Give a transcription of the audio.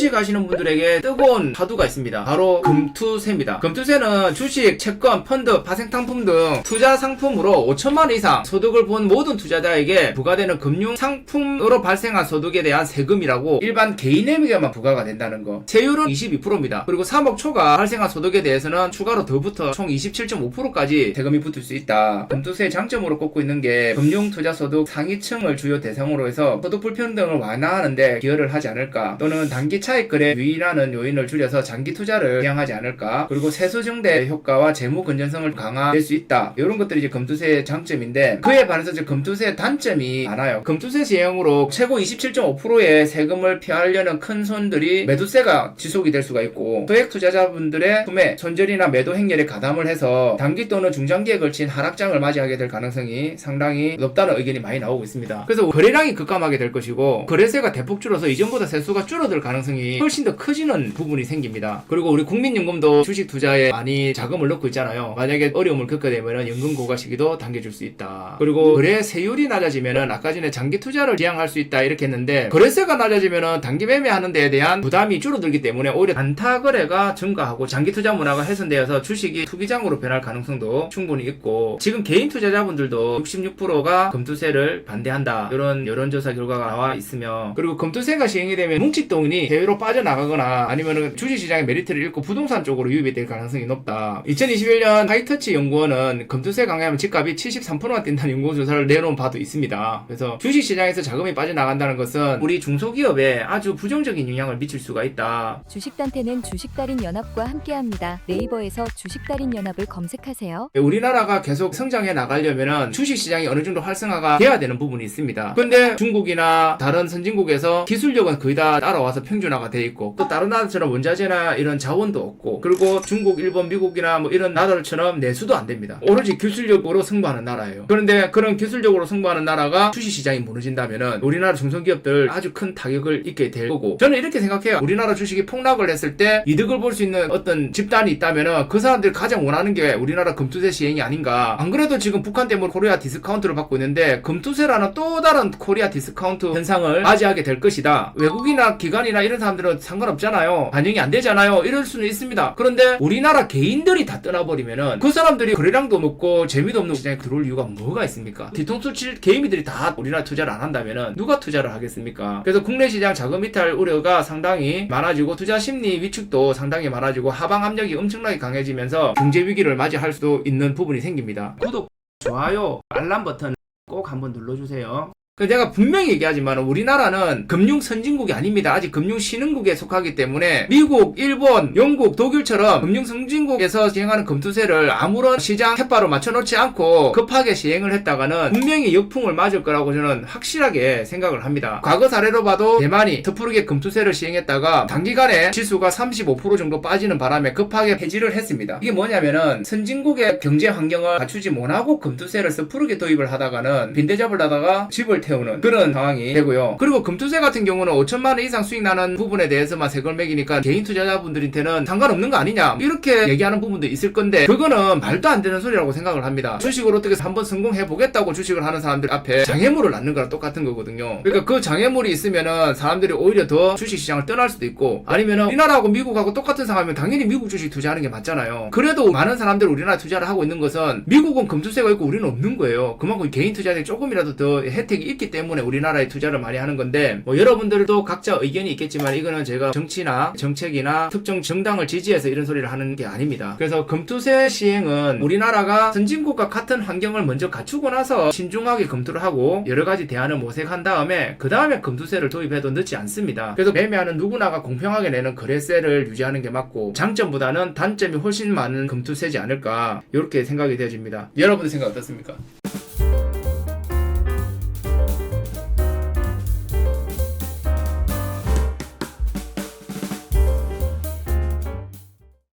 주식 하시는 분들에게 뜨거운 화두가 있습니다. 바로 금투세입니다. 금투세는 주식, 채권, 펀드, 파생상품 등 투자 상품으로 5천만 원 이상 소득을 본 모든 투자자에게 부과되는 금융 상품으로 발생한 소득에 대한 세금이라고 일반 개인에게만 부과가 된다는 거. 세율은 22%입니다. 그리고 3억 초과 발생한 소득에 대해서는 추가로 더 붙어 총 27.5%까지 세금이 붙을 수 있다. 금투세의 장점으로 꼽고 있는 게 금융 투자 소득 상위층을 주요 대상으로 해서 소득 불평등을 완화하는데 기여를 하지 않을까 또는 단기 차익 거래 유의라는 요인을 줄여서 장기 투자를 지향하지 않을까. 그리고 세수 증대 효과와 재무 건전성을 강화될 수 있다. 이런 것들이 이제 금투세의 장점인데 그에 반해서 이제 금투세의 단점이 많아요. 금투세 시행으로 최고 27.5%의 세금을 피하려는 큰 손들이 매도세가 지속이 될 수가 있고 소액 투자자분들의 구매 손절이나 매도 행렬에 가담을 해서 단기 또는 중장기에 걸친 하락장을 맞이하게 될 가능성이 상당히 높다는 의견이 많이 나오고 있습니다. 그래서 거래량이 급감하게 될 것이고 거래세가 대폭 줄어서 이전보다 세수가 줄어들 가능성이 훨씬 더 커지는 부분이 생깁니다. 그리고 우리 국민연금도 주식 투자에 많이 자금을 넣고 있잖아요. 만약에 어려움을 겪게 되면 연금 고가 시기도 당겨줄 수 있다. 그리고 거래 세율이 낮아지면은 아까 전에 장기 투자를 지향할 수 있다 이렇게 했는데 거래세가 낮아지면은 단기 매매하는 데에 대한 부담이 줄어들기 때문에 오히려 단타 거래가 증가하고 장기 투자 문화가 훼손되어서 주식이 투기장으로 변할 가능성도 충분히 있고 지금 개인 투자자분들도 66%가 금투세를 반대한다 이런 여론조사 결과가 나와 있으며 그리고 금투세가 시행이 되면 뭉칫돈이 해외로 빠져나가거나 아니면은 주식시장의 메리트를 잃고 부동산 쪽으로 유입이 될 가능성이 높다 2021년 하이터치 연구원은 금투세 강화하면 집값이 73%가 뛴다는 연구조사를 내놓은 바도 있습니다 그래서 주식시장에서 자금이 빠져나간다는 것은 우리 중소기업에 아주 부정적인 영향을 미칠 수가 있다 주식단태는 주식달인 연합과 함께합니다. 네이버에서 주식달인 연합을 검색하세요. 우리나라가 계속 성장해 나가려면 주식시장이 어느 정도 활성화가 돼야 되는 부분이 있습니다. 근데 중국이나 다른 선진국에서 기술력은 거의 다 따라와서 평준화 가 돼 있고 또 다른 나라처럼 원자재나 이런 자원도 없고 그리고 중국, 일본, 미국이나 뭐 이런 나라들처럼 내수도 안 됩니다. 오로지 기술력으로 승부하는 나라예요. 그런데 그런 기술력으로 승부하는 나라가 주식 시장이 무너진다면은 우리나라 중소기업들 아주 큰 타격을 입게 될 거고 저는 이렇게 생각해요. 우리나라 주식이 폭락을 했을 때 이득을 볼 수 있는 어떤 집단이 있다면은 그 사람들이 가장 원하는 게 우리나라 금투세 시행이 아닌가. 안 그래도 지금 북한 때문에 코리아 디스카운트를 받고 있는데 금투세라는 또 다른 코리아 디스카운트 현상을 맞이하게 될 것이다. 외국이나 기관이나 이런 사람들은 상관없잖아요. 반영이 안 되잖아요. 이럴 수는 있습니다. 그런데 우리나라 개인들이 다 떠나버리면은 그 사람들이 거래량도 높고 재미도 없는 시장에 들어올 이유가 뭐가 있습니까? 뒤통수 칠 개미들이 다 우리나라 투자를 안 한다면은 누가 투자를 하겠습니까? 그래서 국내 시장 자금 이탈 우려가 상당히 많아지고 투자 심리 위축도 상당히 많아지고 하방 압력이 엄청나게 강해지면서 경제 위기를 맞이할 수도 있는 부분이 생깁니다. 구독, 좋아요, 알람 버튼 꼭 한번 눌러주세요. 그 내가 분명히 얘기하지만 우리나라는 금융 선진국이 아닙니다. 아직 금융 신흥국에 속하기 때문에 미국, 일본, 영국, 독일처럼 금융 선진국에서 시행하는 금투세를 아무런 시장 햇바로 맞춰놓지 않고 급하게 시행을 했다가는 분명히 역풍을 맞을 거라고 저는 확실하게 생각을 합니다. 과거 사례로 봐도 대만이 섣부르게 금투세를 시행했다가 단기간에 지수가 35% 정도 빠지는 바람에 급하게 폐지를 했습니다. 이게 뭐냐면은 선진국의 경제 환경을 갖추지 못하고 금투세를 섣부르게 도입을 하다가는 빈대잡을 하다가 집을 태우는 그런 상황이 되고요. 그리고 금투세 같은 경우는 5천만 원 이상 수익 나는 부분에 대해서만 세금을 매기니까 개인 투자자분들한테는 상관없는 거 아니냐 이렇게 얘기하는 부분도 있을 건데 그거는 말도 안 되는 소리라고 생각을 합니다. 주식을 어떻게 해서 한번 성공해 보겠다고 주식을 하는 사람들 앞에 장애물을 낳는 거랑 똑같은 거거든요. 그러니까 그 장애물이 있으면은 사람들이 오히려 더 주식 시장을 떠날 수도 있고 아니면은 우리나라하고 미국하고 똑같은 상황이면 당연히 미국 주식 투자하는 게 맞잖아요. 그래도 많은 사람들이 우리나라 투자를 하고 있는 것은 미국은 금투세가 있고 우리는 없는 거예요. 그만큼 개인 투자자들이 조금이라도 더 혜택이 있기 때문에 우리나라에 투자를 많이 하는 건데 뭐 여러분들도 각자 의견이 있겠지만 이거는 제가 정치나 정책이나 특정 정당을 지지해서 이런 소리를 하는 게 아닙니다. 그래서 금투세 시행은 우리나라가 선진국과 같은 환경을 먼저 갖추고 나서 신중하게 검토를 하고 여러 가지 대안을 모색한 다음에 그 다음에 금투세를 도입해도 늦지 않습니다. 그래서 매매하는 누구나가 공평하게 내는 거래세를 유지하는 게 맞고 장점보다는 단점이 훨씬 많은 금투세지 않을까 이렇게 생각이 되어집니다. 여러분의 생각 어떻습니까?